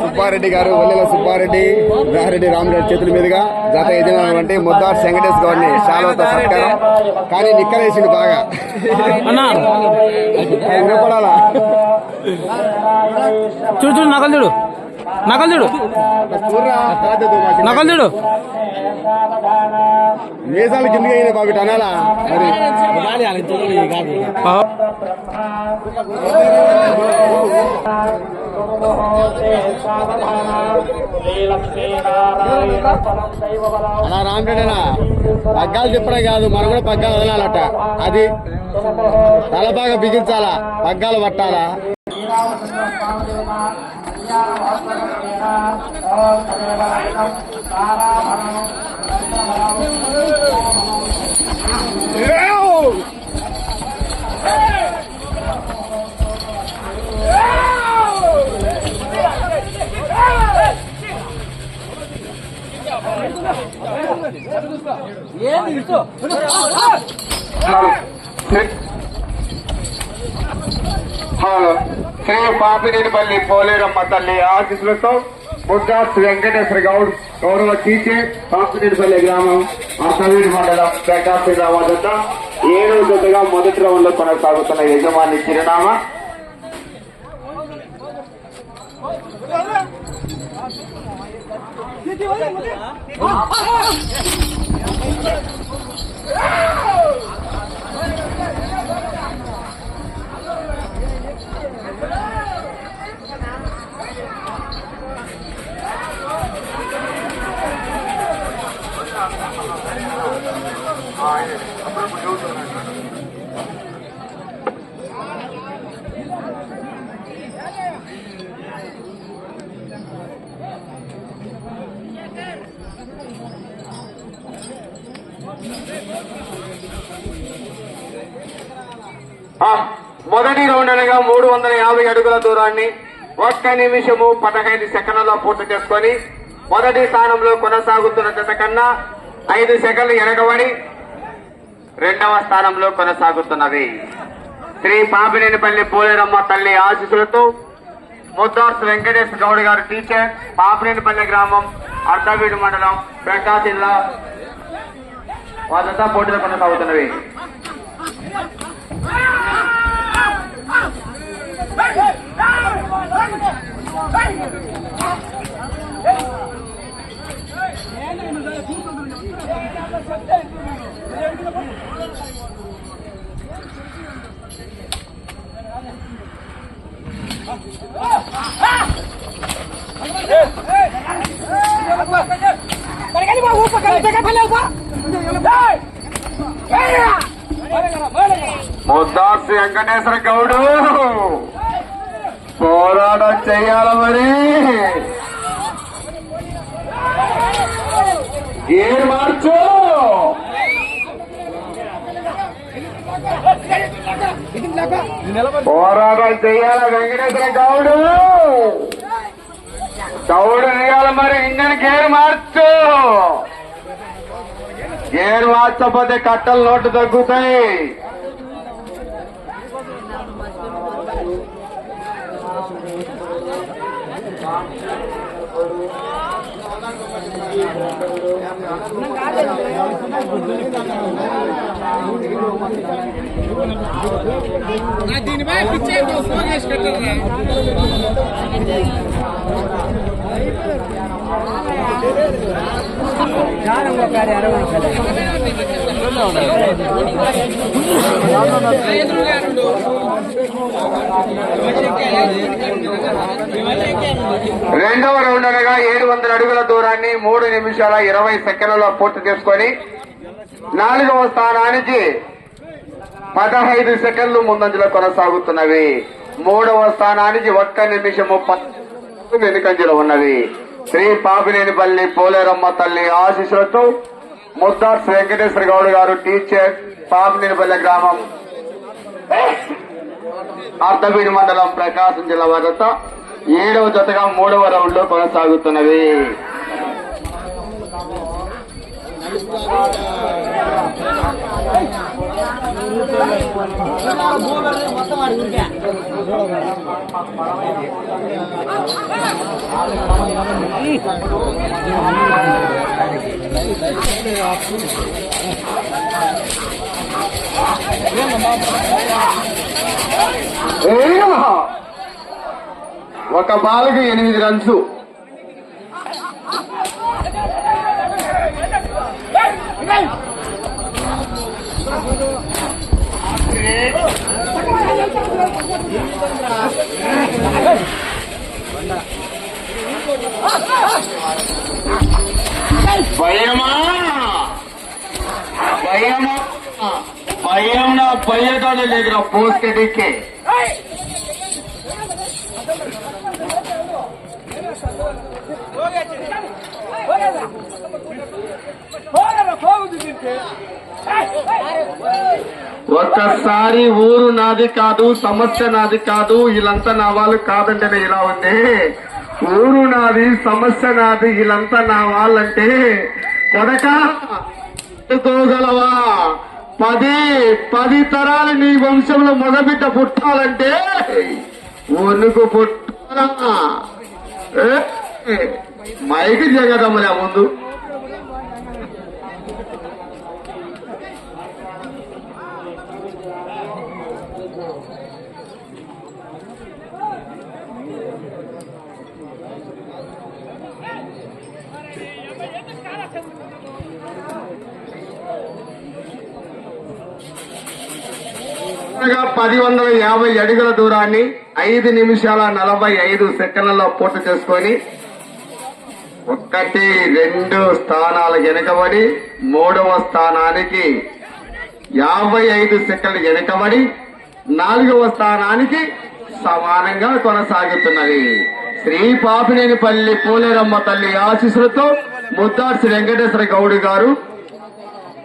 సుబ్బారెడ్డి గారు ఒల్లెల సుబ్బారెడ్డి రాహిరెడ్డి రామరెడ్డి చేతుల మీదుగా జత యజమాని అంటే ముద్దార్ వెంకటేష్ గౌడ్ని శాలతో సత్కారం. కానీ నిక్కలేసిండు బాగా. అన్నా. వినపడాలా? చూడు చూడు నకలు చూడు. నకలు చూడు. నకలు చూడు. మీసాలు కిందకి అయినాయి బాబు అనాలా. అలా రామరెడ్డినా పగ్గాలు తిప్పడం కాదు మనం కూడా పగ్గాలు వదలాలట. అది తల బాగా బిగించాలా? పగ్గాలు పట్టాలా? శ్రీ పాపినేనిపల్లి పోలేరమ్మ తల్లి ఆశీస్సులతో ముద్దాస్ వెంకటేశ్వర గౌడ్ గౌరవ టీచర్ పాపినేనిపల్లి గ్రామం అసవీడి మండలం ప్రకాశ్ జిల్లా ఏడవ జతగా మొదటి రౌండ్లో కొనసాగుతున్న యజమాని చిరునామా Ah! మొదటి రౌండ్ అనగా మూడు వందల యాభై అడుగుల దూరాన్ని ఒక్క నిమిషము పదహైదు సెకండ్లలో పూర్తి చేసుకొని మొదటి స్థానంలో కొనసాగుతున్న జత కన్నా ఐదు సెకండ్లు ఎనగబడి రెండవ స్థానంలో కొనసాగుతున్నది. శ్రీ పాపినేనిపల్లి పోలేరమ్మ తల్లి ఆశీస్సులతో ముద్దార్స్ వెంకటేష్ గౌడ్ గారు టీచర్ పాపినేనిపల్లి గ్రామం అర్ధవీడు మండలం ప్రకాశ్ జిల్లా వాళ్ళంతా పోటీలో కొనసాగుతున్నవి. ముద్దాసి వెంకటేశ్వర గౌడు పోరాటం చెయ్యాల మరి. ఏ మార్చు. పోరాటం చెయ్యాల వెంకటేశ్వర గౌడు. గౌడు వేయాల మరి. ఇంజన్ గేర్ మార్చు. గేర్ మార్చకపోతే కట్టలు నోటు తగ్గుతాయి. రెండవ రౌండ్ అనగా ఏడు వందల అడుగుల దూరాన్ని మూడు నిమిషాల ఇరవై సెకండ్లలో పూర్తి చేసుకొని నాలుగవ స్థానానికి పదహైదు సెకండ్లు ముందంజలో కొనసాగుతున్నవి. మూడవ స్థానానికి ఒక్క నిమిషము పది వెనుకంజలో ఉన్నవి. శ్రీ పాపినేనిపల్లి పోలేరమ్మ తల్లి ఆశీస్సులతో ముద్దార్ వెంకటేశ్వర గౌడ్ గారు టీచర్ పాపినేనిపల్లి గ్రామం. అర్ధవీడి మండలం ప్రకాశం జిల్లా వద్ద ఏడవ జతగా మూడవ రౌండ్లో కొనసాగుతున్నవి. ఏయ్! ఒక బాల్కి ఎనిమిది రన్స్. భయమా? భయమా? భయం నా భయతోనే లేదు పోస్కెటిక్కి ఒక్కసారి ఊరు నాది కాదు సమస్య నాది కాదు వీళ్ళంతా నా వాళ్ళు కాదంటే ఇలా ఉంది. ఊరు నాది సమస్య నాది వీళ్ళంతా నా వాళ్ళంటే కొడక. ఎత్తుకోగలవా పది పది తరాలు నీ వంశంలో మొదబిడ్డ పుట్టాలంటే ఒనుకు పుట్టాలా? మైకి జగదమ్మలే ముందు. కొత్తగా పది వందల యాభై అడుగుల దూరాన్ని ఐదు నిమిషాల నలభై ఐదు సెకండ్లలో పూర్తి చేసుకొని ఒకటి రెండు స్థానాలు వెనుకబడి మూడవ స్థానానికి యాభై ఐదు సెకండ్లు వెనుకబడి నాలుగవ స్థానానికి సమానంగా కొనసాగుతున్నది. శ్రీ పాపినేనిపల్లి పోలేరమ్మ తల్లి ఆశీస్సులతో ముద్దార్సి వెంకటేశ్వర గౌడ్ గారు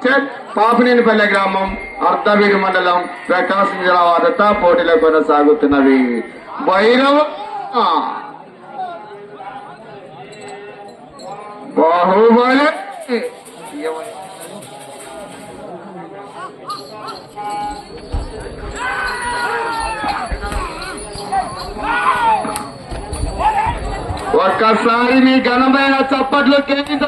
చెట్ పాపినేనిపల్లె గ్రామం అర్ధవీరి మండలం ప్రకాశం జిల్లా వాదత పోటీలో కొనసాగుతున్నవి. భైరవ బాహుబలి. ఒక్కసారి మీ ఘనమైన చప్పట్లు కేంద్ర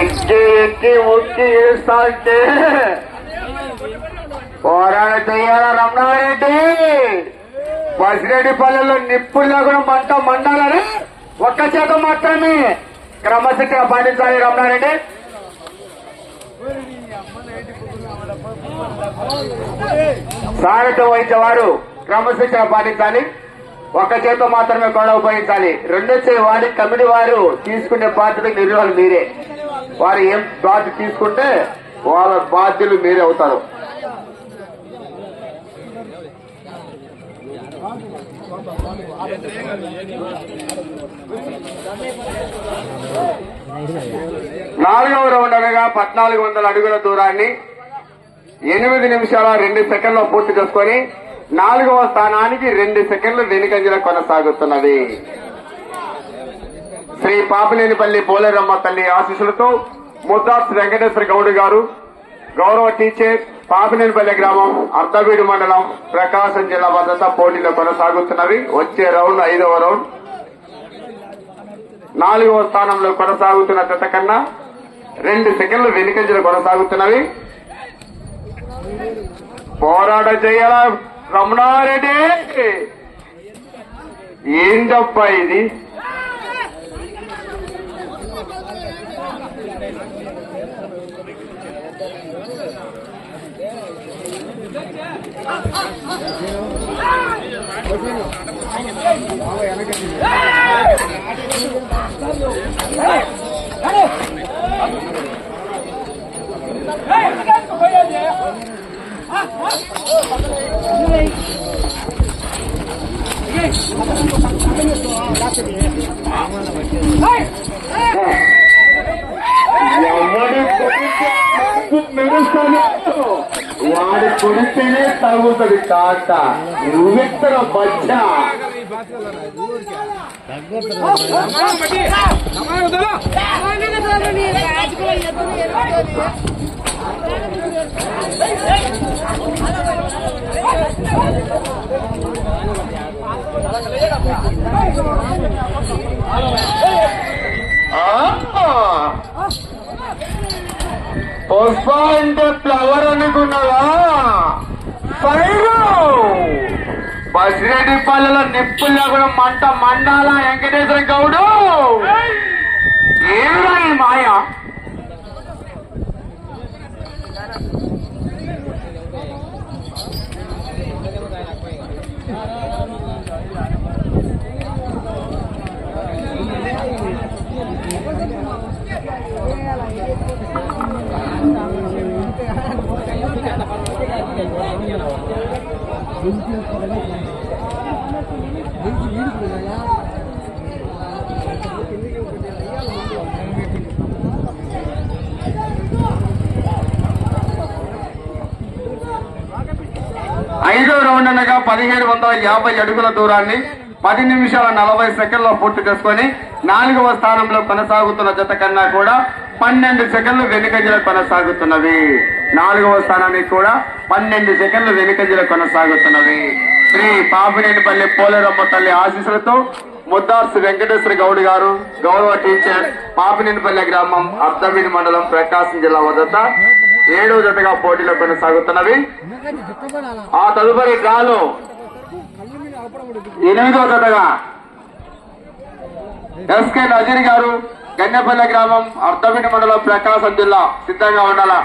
ఎక్కి ఎక్కి ఉక్కి వేస్తా అంటే. పోరాడ చెయ్యాల రమణారెడ్డి? బసిరెడ్డి పల్లెల్లో నిప్పులు కూడా మంట మండాలని ఒక్క చేత మాత్రమే క్రమశిక్షణ పాటించాలి రమణారెడ్డి. సారథ్యం వహించే వారు క్రమశిక్షణ పాటించాలి. ఒక చేత మాత్రమే కూడా ఉపయోగించాలి. రెండో చేయి వారి కమిటీ వారు తీసుకునే బాధ్యత నిర్వహణ మీరే. వారు ఏం బాధ్యత తీసుకుంటే వాళ్ళ బాధ్యులు మీరే అవుతారు. నాలుగవ రౌండ్ అనగా పద్నాలుగు వందల అడుగుల దూరాన్ని ఎనిమిది నిమిషాల రెండు సెకండ్లో పూర్తి చేసుకొని నాలుగవ స్థానానికి రెండు సెకండ్లు వెనుకంజల కొనసాగుతున్నది. శ్రీ పాపినేనిపల్లి పోలేరమ్మ తల్లి ఆశీస్సులతో ముద్దాస్ వెంకటేశ్వర గౌడ్ గారు గౌరవ టీచర్ పాపినేనిపల్లి గ్రామం అర్ధవీడు మండలం ప్రకాశం జిల్లా భద్రత పోటీలో కొనసాగుతున్నవి. వచ్చే రౌండ్ ఐదవ రౌండ్. నాలుగవ స్థానంలో కొనసాగుతున్న జత కన్నా రెండు సెకండ్లు వెనుకంజలు కొనసాగుతున్నవి. పోరాట చేయాల? రమణారెడ్డి! ఏంటప్ప ఇది? ఎవడు వాడు కొడితేనే తగ్గుతుంది కాట నువ్వెక్కడ బచ్చా పుష్ప అంటే ఫ్లవర్ అనుకున్నావా? ఫైరు బసిరెడ్డి పల్లెలో నిప్పుల్లో కూడా మంట మండాల వెంకటేశ్వర గౌడు? ఏమిరా ఈ మాయ? ఐదో రౌండ్ అనగా పదిహేడు వందల యాభై అడుగుల దూరాన్ని పది నిమిషాల నలభై సెకండ్లో పూర్తి చేసుకొని నాలుగవ స్థానంలో కొనసాగుతున్న జత కన్నా కూడా పన్నెండు సెకండ్లు వెనుకంజలో కొనసాగుతున్నవి నాలుగవ స్థానానికి కూడా పన్నెండు సెకండ్లు వెనుకంజలో కొనసాగుతున్నవి శ్రీ పాపినేనిపల్లి పోలేరమ్మ తల్లి ఆశీస్సులతో ముద్దార్సు వెంకటేశ్వర గౌడ్ గారు గౌరవ టీచర్ పాపినేనిపల్లి గ్రామం అర్ధమిని మండలం ప్రకాశం జిల్లా వద్ద ఏడవ జతగా పోటీలో కొనసాగుతున్నవి. ఆ తదుపరి గాలు ఎనిమిదో జతగా ఎస్కే నజీర్ గారు గన్నెపల్లి గ్రామం అర్ధమిని మండలం ప్రకాశం జిల్లా సిద్ధంగా ఉండాలా?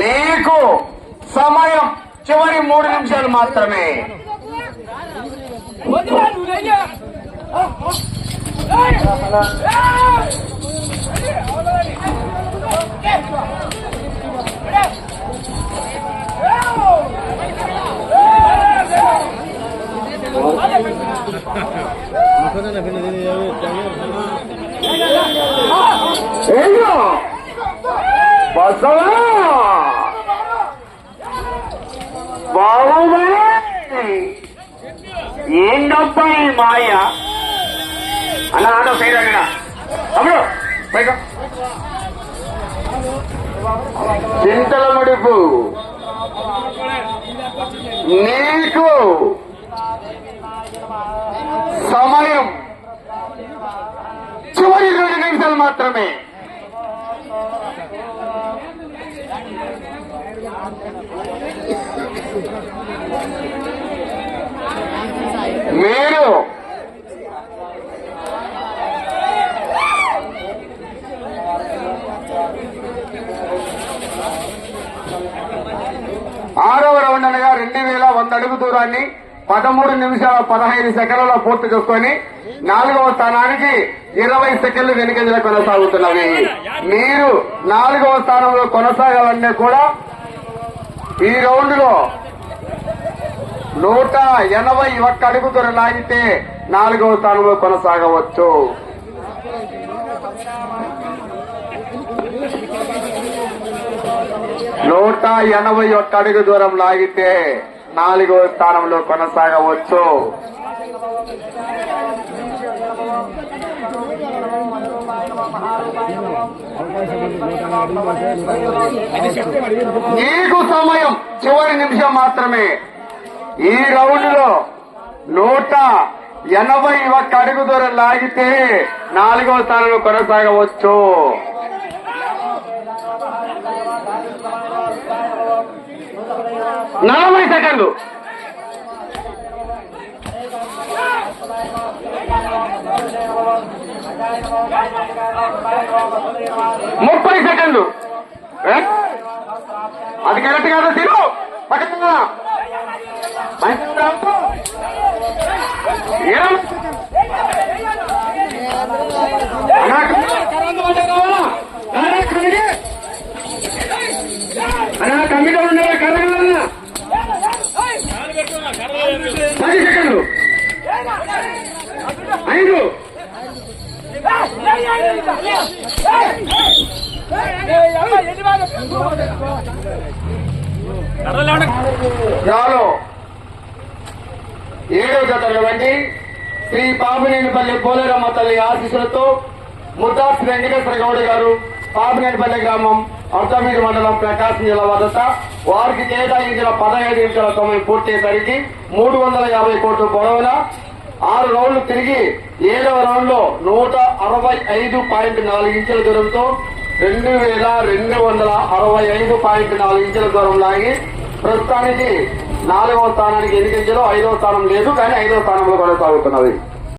నీకు సమయం చివరి మూడు నిమిషాలు మాత్రమే. ఏయ్యో! బసవా! బాహుబలి! ఈ అన్న ఆటో సైడ్ అన్న అప్పుడు పైగా చింతల ముడుపు. నీకు సమయం. చివరి రెండు నిమిషాలు మాత్రమే. మీరు ఆరవ రౌండ్ అనగా రెండు వేల వంద అడుగు దూరాన్ని పదమూడు నిమిషాల పదహైదు సెకండ్లలో పూర్తి చేసుకొని నాలుగవ స్థానానికి ఇరవై సెకండ్లు వెనుకంజల కొనసాగుతున్నవి. మీరు నాలుగవ స్థానంలో కొనసాగాలంటే కూడా ఈ రౌండ్లో నూట ఎనభై ఒక్క అడుగు దూరం లాగితే నాలుగవ స్థానంలో కొనసాగవచ్చు. నూట ఎనభై ఒక్క అడుగు దూరం లాగితే నాలుగవ స్థానంలో కొనసాగవచ్చు. నీకు సమయం చివరి నిమిషం మాత్రమే. ఈ రౌండ్లో నూట ఎనభై ఒక్క అడుగు దూరం లాగితే నాలుగవ స్థానంలో కొనసాగవచ్చు. నలభై సెకండ్లు ముప్పై సెకండ్లు. అది కరెక్ట్ కాదా తిరు. పక్కన శ్రీ పాపినేనిపల్లి పోలేరమ్మ తల్లి ఆశీస్సులతో ముద్దాస్ వెంకటేశ్వర గౌడ్ గారు పాపినేనిపల్లి గ్రామం అర్ధమీడి మండలం ప్రకాశం జిల్లా వద్ద. వారికి కేటాయించిన పదహైదు నిమిషాల సమయం పూర్తయ్యేసరికి మూడు వందల యాభై కోట్ల పొడవున ఆరు రౌండ్లు తిరిగి ఏడవ రౌండ్లో నూట అరవై ఐదు పాయింట్ నాలుగు ఇంచుల దూరంతో రెండు వేల రెండు వందల అరవై ఐదు పాయింట్ నాలుగు ఇంచుల దూరం లాగి ప్రస్తుతానికి నాలుగవ స్థానానికి ఎన్నికించలో ఐదవ స్థానం లేదు కానీ ఐదవ స్థానంలో కొనసాగుతున్నది.